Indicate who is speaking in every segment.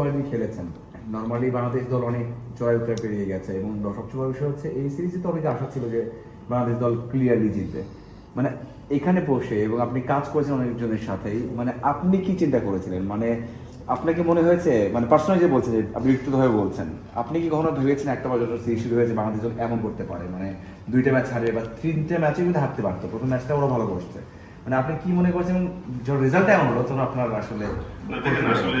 Speaker 1: Already খেলেছেন। Normally Bangladesh দল অনেক জয় উত্তরে পেরিয়ে গেছে এবং সবচেয়ে বড় বিষয় হচ্ছে এই সিরিজে তো অনেক আশা ছিল যে বাংলাদেশ দল ক্লিয়ারলি জিতবে। মানে এখানে বসে এবং আপনি কাজ করেছেন অনেকজনের সাথেই মানে আপনি কি চিন্তা করেছিলেন? মানে আপনাকে মনে হয়েছে মানে পার্সোনালি যে বলছেন আপনি ব্যক্তিগতভাবে বলছেন, আপনি কি কখনো ভেবেছেন একটা বার যখন সিরিজ শুরু হয়েছে বাংলাদেশ দল এমন করতে পারে? মানে দুইটা ম্যাচ হারে বা তিনটে ম্যাচে কিন্তু হারতে পারতো, প্রথম ম্যাচটা ওরা ভালো করছে। মানে আপনি কি মনে করছেন? রেজাল্ট এমন হলো তখন আপনার আসলে
Speaker 2: দেখেন আসলে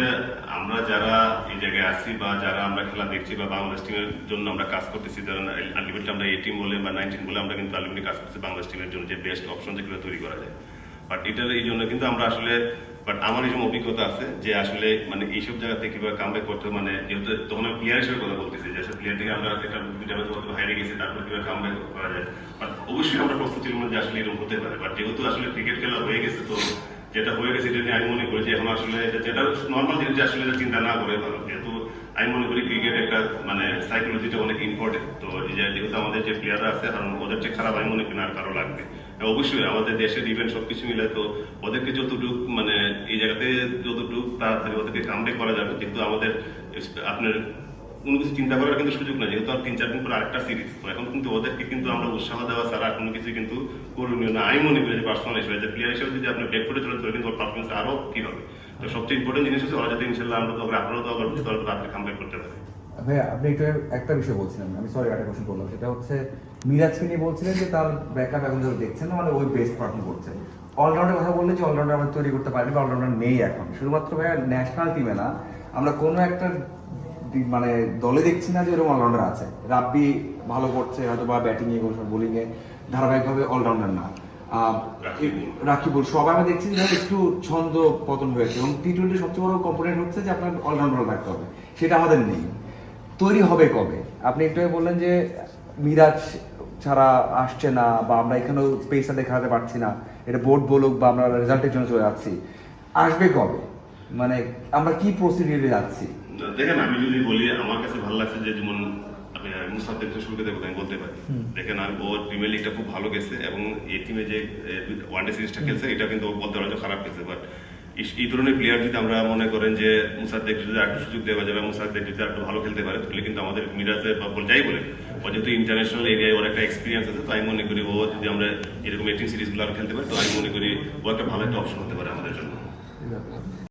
Speaker 2: আমরা যারা এই জায়গায় আছি বা যারা আমরা খেলা দেখছি বা বাংলাদেশ টিমের জন্য আমরা কাজ করতেছি যারা আলটিমেটলি আমরা এইটিন বলে বা নাইনটিন বলে আমরা কিন্তু আলটিমেটলি কাজ করছি বাংলাদেশ টিমের জন্য যে বেস্ট অপশন যেগুলো তৈরি করা যায়। বাট এটার এই জন্য কিন্তু আমরা আসলে বাট আমার এইসব অভিজ্ঞতা আছে যে আসলে মানে এইসব জায়গাতে কীভাবে কামব্যাক করতে মানে যেহেতু তখন আমি প্লেয়ার হিসেবে কথা বলতেছি, যে আসলে প্লেয়ার থেকে আমরা একটা দুইটা ম্যাচ হয়তো হারিয়ে গেছি, তারপর কীভাবে কামব্যাক করা যায়। বাট অবশ্যই আমরা প্রস্তুত ছিলাম যে আসলে এরকম হতে পারে। বাট যেহেতু আসলে ক্রিকেট খেলা হয়ে গেছে, তো যেটা হয়ে গেছে এটা নিয়ে আমি মনে করি যে এখন আসলে, যেটা নর্মাল জিনিস আসলে চিন্তা না করে ভালো। যেহেতু আমি মনে করি ক্রিকেট একটা মানে সাইকোলজিটা অনেক ইম্পর্টেন্ট তো যেহেতু আমাদের যে প্লেয়াররা আছে, কারণ ওদের যে খারাপ, আমি মনে করি আর কারও লাগবে। অবশ্যই আমাদের দেশের ইভেন্ট সবকিছু মিলে তো ওদেরকে যতটুকু মানে এই জায়গাতে যতটুকু তাড়াতাড়ি ওদেরকে কামব্যাক করা যাবে কিন্তু আমাদের আপনার কোনো কিছু চিন্তা করার কিন্তু সুযোগ নেই, যেহেতু আর তিন, চার দিন পর আরেকটা সিরিজ তো এখন কিন্তু ওদেরকে কিন্তু আমরা উৎসাহ দেওয়া ছাড়া কোনো কিছু কিন্তু করণীয় না। আমি মনে করি যে পার্সোনাল হিসেবে, যে প্লেয়ার হিসেবে যদি আপনি ব্যাক করে চলেন, তাহলে কিন্তু ওর পারফরমেন্স আরও কি হবে? তো সবচেয়ে ইম্পর্টেন্ট জিনিস হচ্ছে ওরা যাতে ইনশাল্লাহ আমরা তো আপনারাও তো আবার বুঝতে পারব কামব্যাক করতে পারে।
Speaker 1: ভাইয়া, আপনি একটু, একটা বিষয় বলছিলেন, আমি সরি একটা কোশ্চেন করলাম। সেটা হচ্ছে, মিরাজকে নিয়ে বলছিলেন যে তার ব্যাকআপ এখন ধরে দেখছেন না মানে ওই বেস্ট পারফর্ম করছে অলরাউন্ডের কথা বললে যে অলরাউন্ডার আমরা তৈরি করতে পারিনি বা অলরাউন্ডার নেই এখন। শুধুমাত্র ভাইয়া ন্যাশনাল টিমে না, আমরা কোনো একটা মানে দলে দেখছি না যে এরকম অলরাউন্ডার আছে। রাব্বি ভালো করছে হয়তো বা ব্যাটিংয়ে কোনো বোলিংয়ে ধারাবাহিকভাবে অলরাউন্ডার না।
Speaker 2: রাকিবুল।
Speaker 1: সবাই আমরা দেখছি যে একটু ছন্দ পতন হয়েছে এবং টি টোয়েন্টি সবচেয়ে বড় কম্পোনেন্ট হচ্ছে যে আপনার অলরাউন্ডার রাখতে হবে, সেটা আমাদের নেই। তৈরি হবে কবে? আপনি একটু বললেন যে মিরাজ ছাড়া আসছে না বা আমরা এখানেও স্পেসটা দেখাতে পারছি না, এটা বোর্ড বলুক বা আমরা রেজাল্টের জন্য চলে যাচ্ছি, আসবে কবে? মানে আমরা কি প্রসিডিউরে যাচ্ছি?
Speaker 2: দেখেন, আমি যদি বলি, আমার কাছে ভালো লাগছে যে যেমন আপনি মুসাদ্দেক শুরু করে আমি বলতে পারি। দেখেন আমি ওর প্রিমিয়ার লিগটা খুব ভালো গেছে এবং এই টিমে যে ওয়ানডে সিরিজটা খেলছে এটা কিন্তু বলতে পারে খারাপ খেলছে। বাট এই ধরনের প্লেয়ার যদি আমরা মনে করেন যে মুসাদ্দেক যদি একটু সুযোগ দেওয়া যাবে মুসাদ্দেক যদি একটু ভালো খেলতে পারে তাহলে কিন্তু আমাদের মিরাজের বা বল যাই বলে ও যেহেতু ইন্টারন্যাশনাল এরিয়ায় ওর একটা এক্সপিরিয়েন্স আছে তো আমি মনে করি ও যদি আমরা এরকম এইটিং সিরিজগুলো আর খেলতে পারি তো আমি মনে করি ও একটা ভালো একটা অপশন হতে পারে আমাদের জন্য।